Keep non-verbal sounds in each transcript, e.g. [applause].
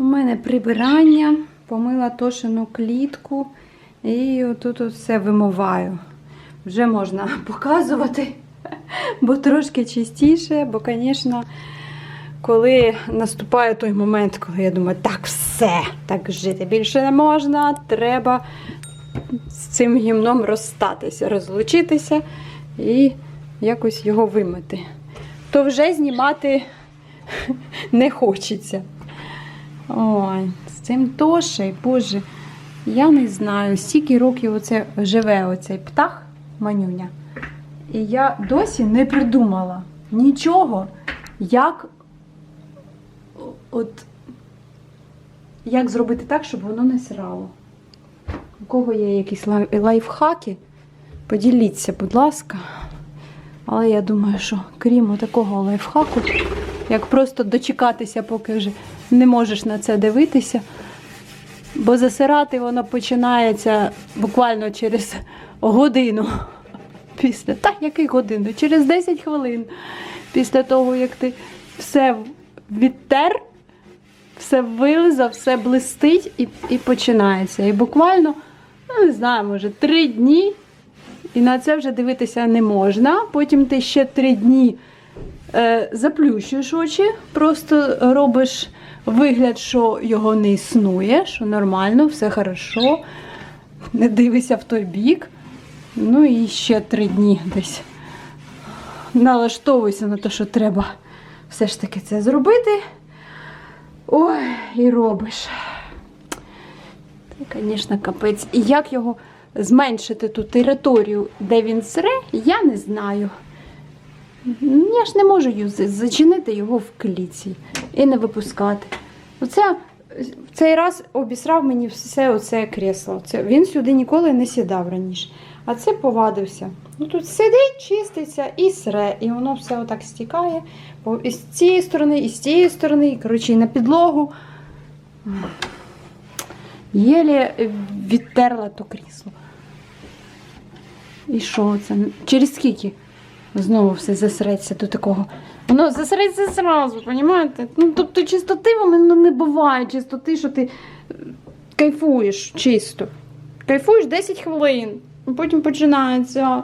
У мене прибирання, помила тошину клітку і отут все вимиваю. Вже можна [laughs] показувати, бо трошки чистіше, бо, звісно, коли наступає той момент, коли я думаю, так все, так жити більше не можна, треба з цим гімном розстатися, розлучитися і якось його вимити. То вже знімати [laughs] не хочеться. Ой, з цим Тошей, Боже, я не знаю, стільки років оце живе оцей птах, манюня. І я досі не придумала нічого, як от як зробити так, щоб воно не срало. У кого є якісь лай- лайфхаки, поділіться, будь ласка. Але я думаю, що крім такого лайфхаку, як просто дочекатися, поки вже не можеш на це дивитися. Бо засирати воно починається буквально через годину. Після, та який годину? Через 10 хвилин. Після того, як ти все відтер, все вилизав, все блистить і, і починається. І буквально, ну не знаю, може, три дні, і на це вже дивитися не можна. Потім ти ще три дні е, заплющуєш очі, просто робиш вигляд, що його не існує, що нормально, все хорошо, не дивися в той бік. Ну і ще три дні десь налаштовуйся на те, що треба все ж таки це зробити. Ой, і робиш. Це, звісно, капець. І як його зменшити ту територію, де він сре, я не знаю. Я ж не можу зачинити його в клітці і не випускати. Оце в цей раз обісрав мені все оце кресло. Це, він сюди ніколи не сідав раніше. А це повадився. Ну тут сидить, чиститься і сре, і воно все отак стікає. І з цієї сторони, і з цієї сторони, і коротше, і на підлогу. Єлі відтерла то крісло. І що це? Через скільки? Знову все засреться до такого. Воно засреться зразу, розумієте? Ну, тобто чистоти воно ну, не буває. Чистоти, що ти е, кайфуєш чисто. Кайфуєш 10 хвилин, а потім починається.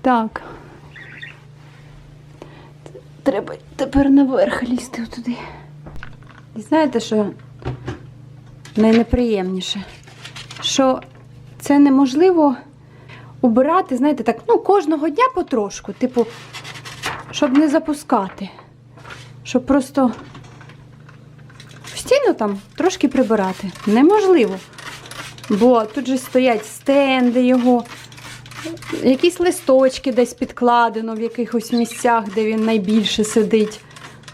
Так. Треба тепер наверх лізти туди. І знаєте, що найнеприємніше? Що це неможливо убирати, знаєте, так, ну, кожного дня потрошку, типу, щоб не запускати. Щоб просто постійно там трошки прибирати. Неможливо. Бо тут же стоять стенди його, якісь листочки десь підкладено в якихось місцях, де він найбільше сидить.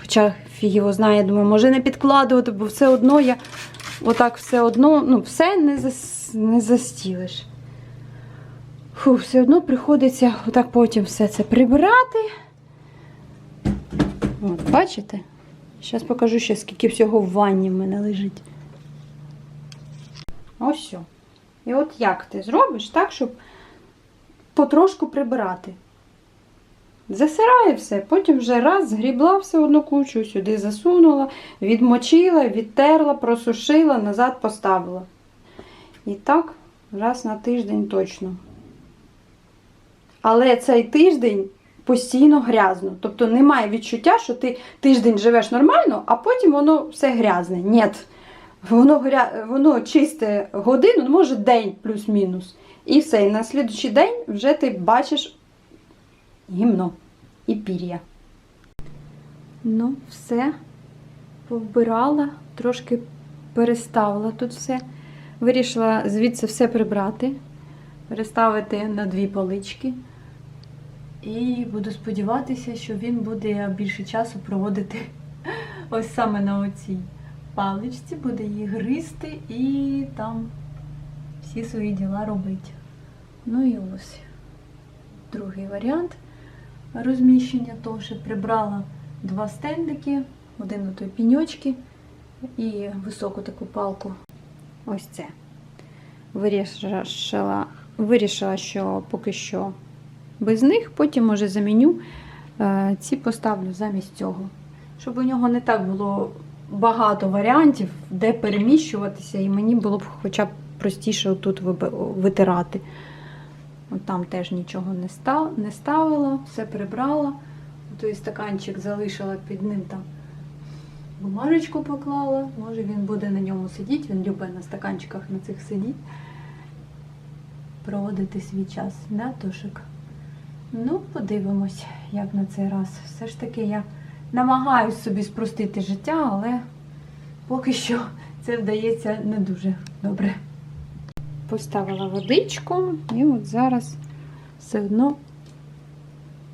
Хоча фіг його знає, я думаю, може не підкладувати, бо все одно я отак все одно, ну, все не, зас, не застілиш. Фу, все одно приходиться отак потім все це прибирати. От, бачите? Зараз покажу ще, скільки всього в ванні в мене лежить. Ось все. І от як ти зробиш так, щоб потрошку прибирати. Засирає все, потім вже раз згрібла все одну кучу, сюди засунула, відмочила, відтерла, просушила, назад поставила. І так, раз на тиждень точно. Але цей тиждень постійно грязно. Тобто немає відчуття, що ти тиждень живеш нормально, а потім воно все грязне. Ні. Воно, гря... воно чисте годину, ну, може день плюс-мінус. І все. І на слідуючий день вже ти бачиш гімно і пір'я. Ну, все. Повбирала, трошки переставила тут все. Вирішила звідси все прибрати, переставити на дві полички. І буду сподіватися, що він буде більше часу проводити [laughs] ось саме на оцій паличці, буде її гризти і там всі свої діла робити. Ну і ось другий варіант розміщення тоші. Прибрала два стендики, один на той піньочки і високу таку палку. Ось це. Вирішила, вирішила, що поки що без них, потім може заміню. Е, Ці поставлю замість цього, щоб у нього не так було багато варіантів, де переміщуватися, і мені було б хоча б простіше тут витирати. От там теж нічого не, ставила, все прибрала. Той стаканчик залишила під ним там бумажечку поклала. Може він буде на ньому сидіти, він любить на стаканчиках на цих сидіти. Проводити свій час, да, Тошик? Ну, подивимось, як на цей раз. Все ж таки я намагаюсь собі спростити життя, але поки що це вдається не дуже добре. Поставила водичку, і от зараз все одно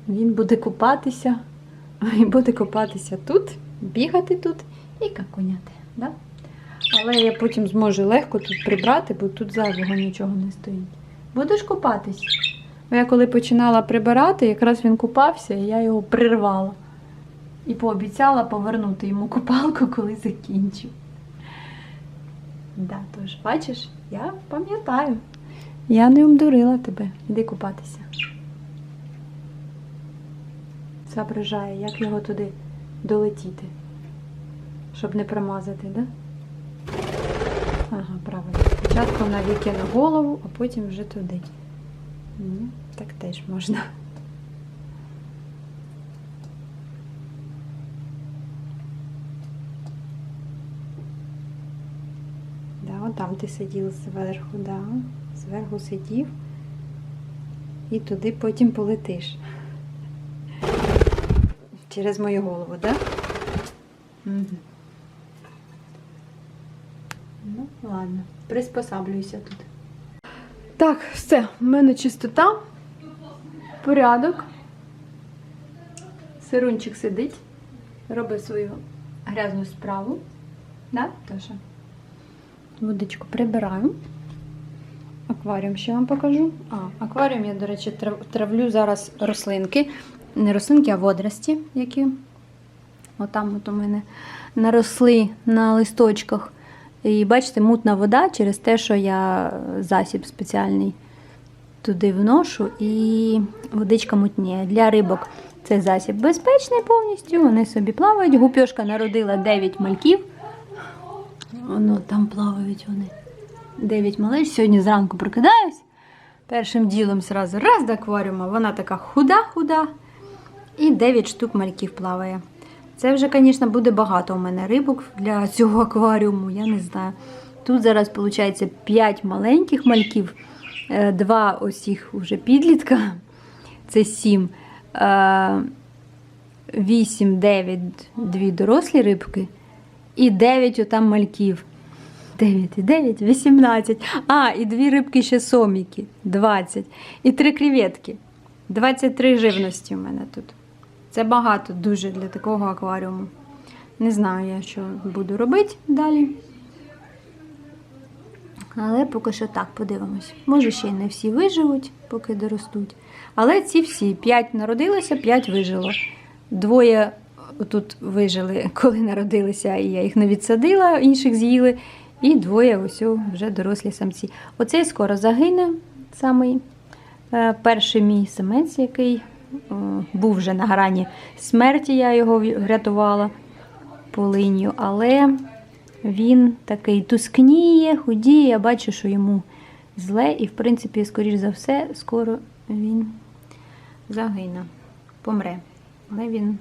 він буде купатися, [laughs] і буде купатися тут, бігати тут і какуняти. Да? Але я потім зможу легко тут прибрати, бо тут зайвого нічого не стоїть. Будеш купатись? Я коли починала прибирати, якраз він купався, і я його прирвала. І пообіцяла повернути йому купалку, коли закінчу. Да, тож, бачиш, я пам'ятаю. Я не обдурила тебе. Іди купатися. Соображає, як його туди долетіти, щоб не промазати, да? Ага, правильно. Спочатку на віки на голову, а потім вже туди. Так теж можна. Да, там ти сидів зверху, да. Зверху сидів і туди потім полетиш. Через мою голову, так? Да? Угу. Ну, ладно, приспосаблююся тут. Так, все, в мене чистота, порядок. Сирунчик сидить, робить свою грязну справу. Да, Тоша? Водичку прибираю. Акваріум ще вам покажу. А, акваріум я, до речі, травлю зараз рослинки. Не рослинки, а водорості, які отам от у мене наросли на листочках. І бачите, мутна вода через те, що я засіб спеціальний туди вношу, і водичка мутніє. Для рибок це засіб безпечний повністю. Вони собі плавають. Гупьошка народила 9 мальків. Воно там плавають вони. 9 малеч. Сьогодні зранку прокидаюсь. Першим ділом зразу раз до акваріума. Вона така худа-худа. І 9 штук мальків плаває. Це вже, звісно, буде багато у мене рибок для [laughs] цього акваріуму, я не знаю. Тут зараз, виходить, 5 маленьких мальків, 2 ось їх вже підлітка, [laughs] це 7, 8, 9, 2 дорослі рибки і 9 отам мальків. 9 і 9, 18. А, і дві рибки ще соміки, 20. І три креветки. 23 живності у мене тут. Це багато дуже для такого акваріуму. Не знаю я, що буду робити далі. Але поки що так, подивимось. Може, ще й не всі виживуть, поки доростуть. Але ці всі 5 народилося, 5 вижило. Двоє тут вижили, [laughs] коли народилися, і я їх не відсадила, інших з'їли. І двоє ось вже дорослі самці. Оцей скоро загине, самий е, перший мій самець, який був вже на грані смерті, я його врятувала полинью, але він такий тускніє, худіє. Я бачу, що йому зле, і, в принципі, скоріш за все, скоро він загине, помре. Але він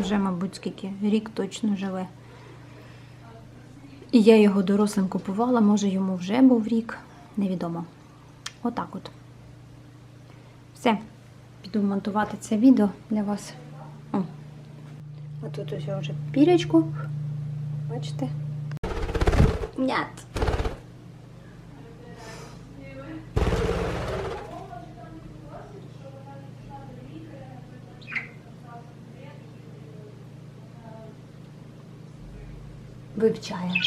вже, мабуть, скільки рік точно живе. І я його дорослим купувала, може йому вже був рік, невідомо. Отак от. Все, піду монтувати це відео для вас. О. А тут ось вже пірячку. Бачите? Нят. Вивчає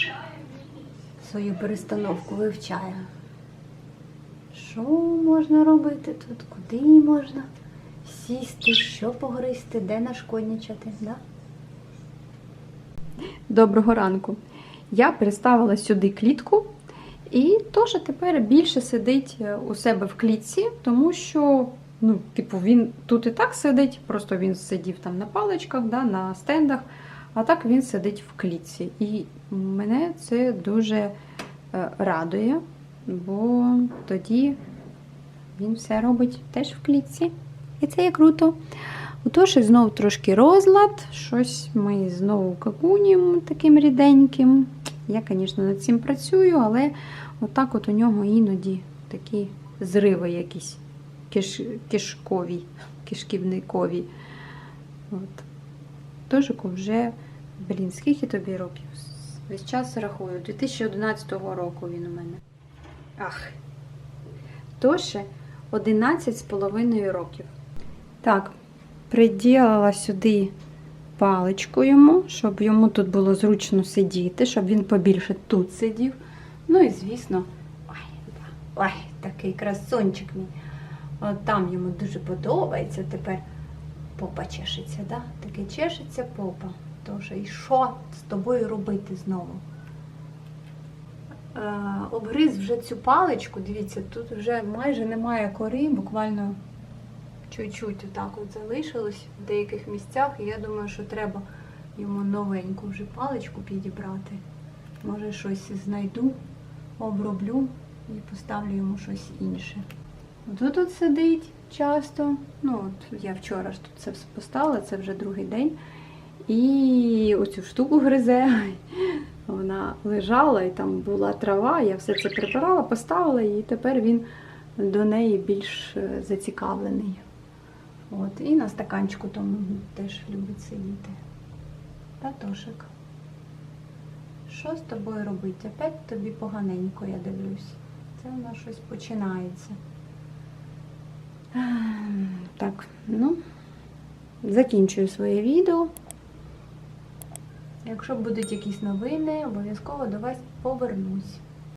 свою перестановку, вивчає. Що можна робити тут? Куди можна сісти, що погризти, де нашкодничати, да? Доброго ранку. Я переставила сюди клітку, і Тоша тепер більше сидить е, у себе в клітці, тому що Ну, типу, він тут і так сидить, просто він сидів там на паличках, да, на стендах, а так він сидить в клітці. І мене це дуже е, радує, бо тоді він все робить теж в клітці. І це є круто. Отож, знову трошки розлад, щось ми знову какунім таким ріденьким. Я, звісно, над цим працюю, але отак от у нього іноді такі зриви якісь киш, кишкові, кишківникові. От. Тожику вже, блін, скільки тобі років? Весь час рахую. 2011 року він у мене. Ах. Тоше 11 з половиною років. Так, приділила сюди паличку йому, щоб йому тут було зручно сидіти, щоб він побільше тут сидів. Ну і, звісно, ой, ой, такий красунчик мій. От там йому дуже подобається тепер попа чешеться, да? Таке чешеться попа. Тож, і що з тобою робити знову? Е, обгриз вже цю паличку, дивіться, тут вже майже немає кори, буквально чуть-чуть отак от залишилось в деяких місцях. І я думаю, що треба йому новеньку вже паличку підібрати. Може, щось знайду, оброблю і поставлю йому щось інше. Тут тут сидить часто. Ну, от я вчора ж тут це все поставила, це вже другий день. І оцю штуку гризе. Вона лежала і там була трава, я все це прибирала, поставила, і тепер він до неї більш е, зацікавлений. От. І на стаканчику тому теж любить сидіти. Татошик. Що з тобою робити? Опять тобі поганенько, я дивлюсь. Це воно щось починається. Так, ну, закінчую своє відео. Якщо будуть якісь новини, обов'язково до вас повернусь.